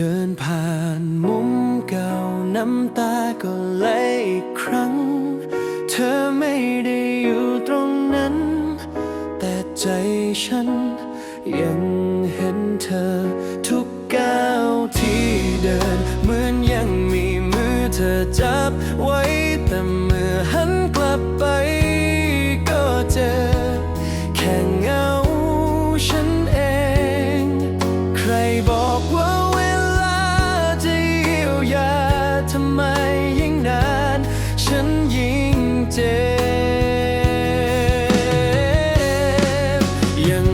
เดินผ่านมุมเก่าน้ำตาก็ไหลอีกครั้ง เธอไม่ได้อยู่ตรงนั้น แต่ใจฉันยังเห็นเธอทุกก้าวที่เดิน เหมือนยังมีมือเธอจับไว้ำไมยิ่งนาน ฉันยิ่งเจ็บยัง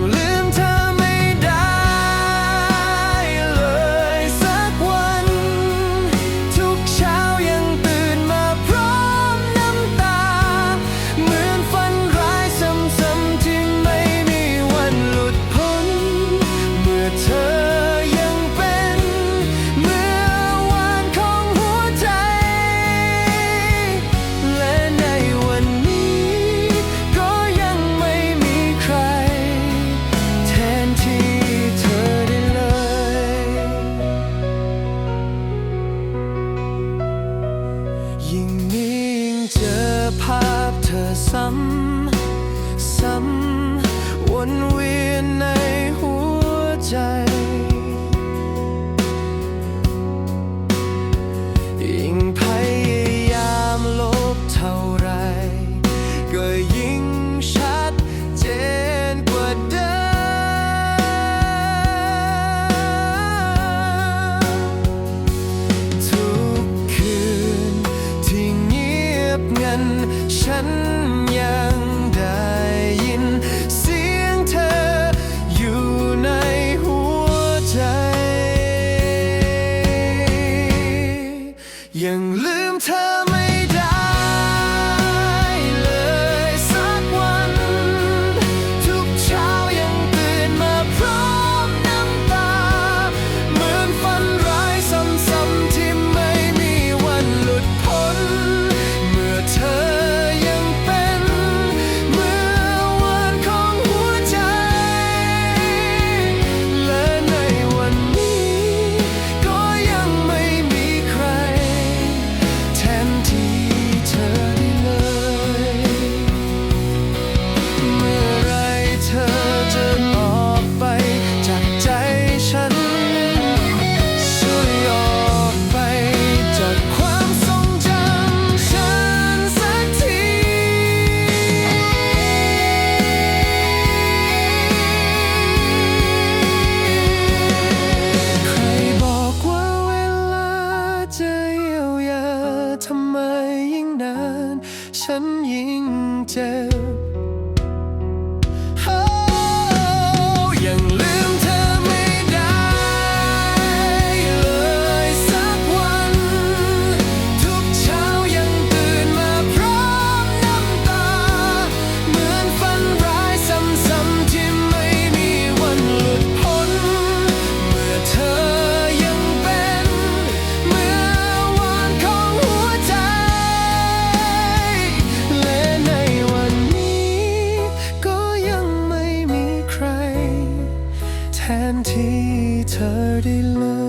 ยิ่งนี้ยิ่งเจอภาพเธอซ้ำ ซ้ำวนเวียนใน ฉันยังได้ tardy love.